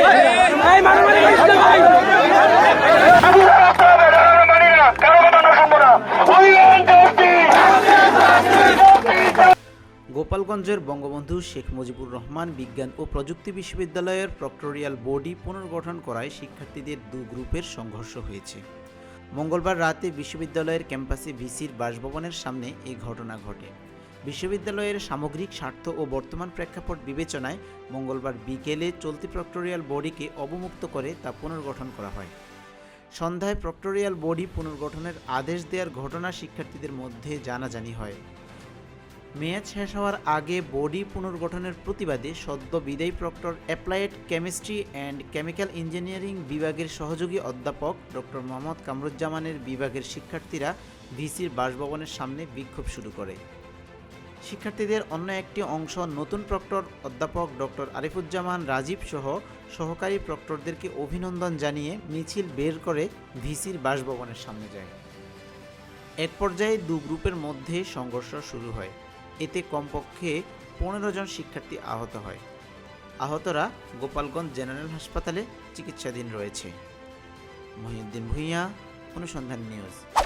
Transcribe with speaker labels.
Speaker 1: গোপালগঞ্জের বঙ্গবন্ধু শেখ মুজিবুর রহমান বিজ্ঞান ও প্রযুক্তি বিশ্ববিদ্যালয়ের প্রক্টোরিয়াল বোর্ডই পুনর্গঠন করায় শিক্ষার্থীদের দু গ্রুপের সংঘর্ষ হয়েছে মঙ্গলবার রাতে বিশ্ববিদ্যালয়ের ক্যাম্পাসে ভিসির বাসভবনের সামনে এই ঘটনা ঘটে বিশ্ববিদ্যালয়ের সামগ্রিক স্বার্থ ও বর্তমান প্রেক্ষাপট বিবেচনায় মঙ্গলবার বিকেলে চলতি প্রক্টোরিয়াল বডিকে অবমুক্ত করে তা পুনর্গঠন করা হয় সন্ধ্যায় প্রক্টোরিয়াল বডি পুনর্গঠনের আদেশ দেওয়ার ঘটনা শিক্ষার্থীদের মধ্যে জানাজানি হয় মেয়াদ শেষ হওয়ার আগে বডি পুনর্গঠনের প্রতিবাদে সদ্য বিদায়ী proctor applied chemistry and chemical engineering বিভাগের সহযোগী অধ্যাপক ডক্টর মোহাম্মদ কামরুজ্জামানের বিভাগের শিক্ষার্থীরা ভিসির বাসভবনের সামনে বিক্ষোভ শুরু করে শিক্ষার্থীদের অন্য একটি অংশ নতুন প্রক্টর অধ্যাপক ডক্টর আরিফুজ্জামান রাজীব সহ সহকারী প্রক্টরদেরকে অভিনন্দন জানিয়ে মিছিল বের করে ভিসির বাসভবনের সামনে যায় এক পর্যায়ে দু গ্রুপের মধ্যে সংঘর্ষ শুরু হয় এতে কমপক্ষে পনেরো জন শিক্ষার্থী আহত হয় আহতরা গোপালগঞ্জ জেনারেল হাসপাতালে চিকিৎসাধীন রয়েছে মহিউদ্দিন ভূঁইয়া অনুসন্ধান নিউজ